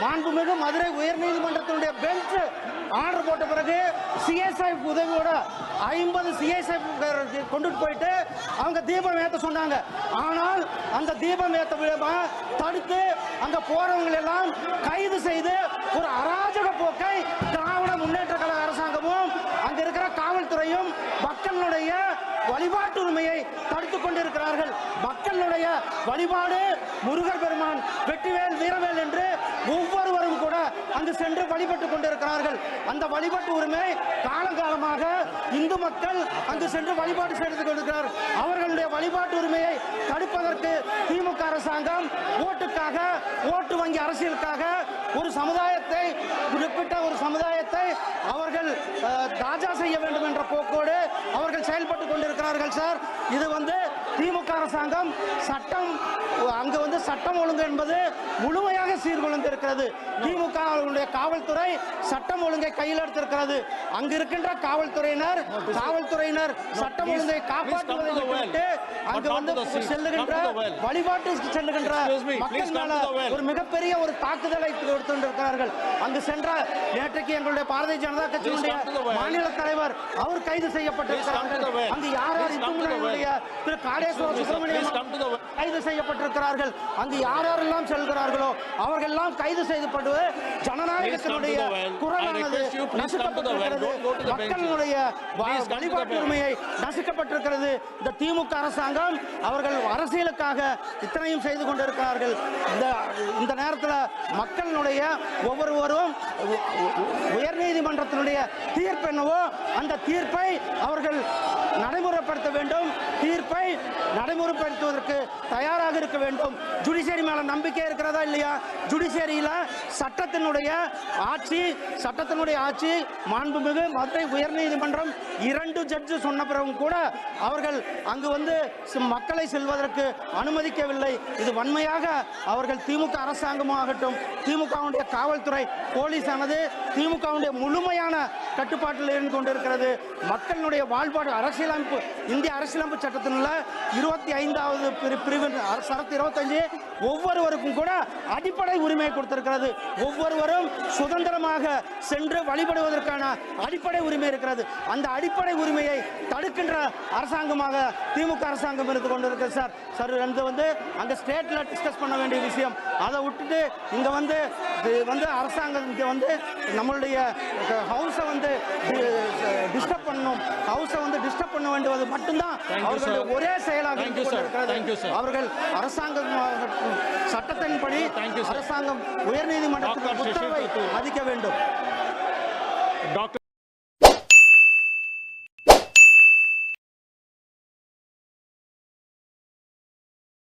மாண்புமிகு Madurai உயர்நீதிமன்றத்தினுடைய bench order போட்ட பிறகு சிஎஸ்ஐ உதவியோட ஐம்பது சிஎஸ்ஐ கொண்டுட்டு போயிட்டு அவங்க தீபம் ஏற்ற சொன்னாங்க. ஆனால் அந்த தீபம் ஏற்ற விழாம தடுத்து அங்க போறவங்களை எல்லாம் கைது செய்து ஒரு அராஜக போக்கை திராவிட முன்னேற்ற கழக அரசாங்கமும் அங்க இருக்கிற காவல்துறையும் மக்களுடைய வழிபாட்டு உரிமையை தடுத்துக் கொண்டிருக்கிறார்கள். மக்களுடைய வழிபாடு முருகர் பெருமான் வெற்றிவேல் வீரவேல் என்று ஒவ்வொருவரும் கூட அங்கு சென்று வழிபட்டுக் கொண்டிருக்கிறார்கள். அந்த வழிபாட்டு உரிமை காலங்காலமாக இந்து மக்கள் அங்கு சென்று வழிபாடு செய்து கொண்டிருக்கிறார். அவர்களுடைய வழிபாட்டு உரிமையை தடுப்பதற்கு திமுக அரசாங்கம் ஓட்டுக்காக ஓட்டு வங்கி அரசியலுக்காக ஒரு சமுதாயத்தை குறிப்பிட்ட ஒரு சமுதாயத்தை அவர்கள் தாஜா செய்ய வேண்டும் என்ற போக்கோடு அவர்கள் செயல்பட்டு இருக்கிறார்கள் சார். இது வந்து திமுக அரசாங்கம் சட்டம் அங்கு சட்டம் ஒழுங்கு என்பது முழுமையாக சீர்குலைந்திருக்கிறது திமுக காவல்துறை சட்டம் ஒழுங்கை கையில் எடுத்திருக்கிறது அங்கு இருக்கின்ற காவல்துறையினர் காவல்துறையினர் சட்டம் ஒழுங்கை காப்பாற்றுவதை அங்கு வந்து. செல்லுகின்ற. வழிபாட்டு செல்லுகின்ற மக்கள் மேல. ஒரு மிகப்பெரிய ஒரு தாக்குதலை கொடுத்திருக்கிறார்கள் அங்கு சென்ற நேற்றைக்கு எங்களுடைய பாரதிய ஜனதா கட்சியினுடைய. மாநில தலைவர் அவர் கைது செய்யப்பட்டிருக்கிறார்கள். அங்கு யார் திரு காடேஸ்வர. சுப்பிரமணியம். கைது செய்யப்பட்டிருக்கிறார்கள் அங்கு யார் யாரெல்லாம் செல்கிறார்களோ அவர்கள் எல்லாம் கைது செய்யப்படுவது ஜனநாயகத்தினுடைய குரலானது. நசுக்கப்பட்டிருக்கிறது. மக்களுடைய வழிபாட்டு. உரிமையை நசுக்கப்பட்டிருக்கிறது இந்த திமுக அரசாங்கம் அவர்கள் அரசியலுக்காக இத்தனையும் செய்து கொண்டிருக்கிறார்கள் இந்த இந்த நேரத்தில் மக்களுடைய ஒவ்வொருவரும் உயர்நீதிமன்றத்தினுடைய தீர்ப்பு என்னவோ அந்த தீர்ப்பை அவர்கள் நடைமுறைப்படுத்த வேண்டும் தீர்ப்பை நடைமுறைப்படுத்துவதற்கு தயாராக இருக்க வேண்டும் ஜுடிஷியரி மேல நம்பிக்கை இருக்கிறதா இல்லையா? ஜுடிஷியரியில சட்டத்தினுடைய ஆட்சி சட்டத்தினுடைய ஆட்சி மாண்புமிகு மதுரை உயர்நீதிமன்றம் இரண்டு ஜட்ஜு சொன்ன பிறகும் கூட அவர்கள் அங்கு வந்து மக்களை செல்வதற்கு அனுமதிக்கவில்லை. இது வன்மையாக அவர்கள் திமுக அரசாங்கமாகட்டும் திமுகவுடைய காவல்துறை போலீஸானது திமுகவுடைய முழுமையான கட்டுப்பாட்டில் இருந்து கொண்டிருக்கிறது. மக்களுடைய வாழ்பாடு அரசியலமைப்பு இந்திய அரசியலமைப்பு சட்டத்தினுள்ள இருபத்தி ஐந்தாவது பிரிவு சரத்து இருபத்தஞ்சு ஒவ்வொருவருக்கும் கூட அடிப்படை உரிமை கொடுத்திருக்கிறது. ஒவ்வொருவரும் சுதந்திரமாக சென்று வழிபடுவதற்கான அடிப்படை உரிமை இருக்கிறது. அந்த அடிப்படை உரிமையை தடுக்கின்ற அரசாங்கமாக திமுக அரசாங்கம் இருந்து கொண்டிருக்கிறது சார். சார் வந்து வந்து அங்கே ஸ்டேட்டில் டிஸ்கஸ் பண்ண வேண்டிய விஷயம். அதை விட்டுட்டு இங்கே வந்து இது வந்து அரசாங்கம் இங்கே வந்து நம்மளுடைய ஹவுஸை வந்து டிஸ்டர்ப் பண்ணணும் ஹவுஸை வந்து டிஸ்டர்ப் பண்ண வேண்டியது மட்டும்தான் அவர்களுடைய. ஒரே செயலாக. அவர்கள் அரசாங்கம் சட்டத்தின்படி. அரசாங்கம் உயர்நீதிமன்றத்தின். உத்தரவை. மதிக்க வேண்டும் டாக்டர்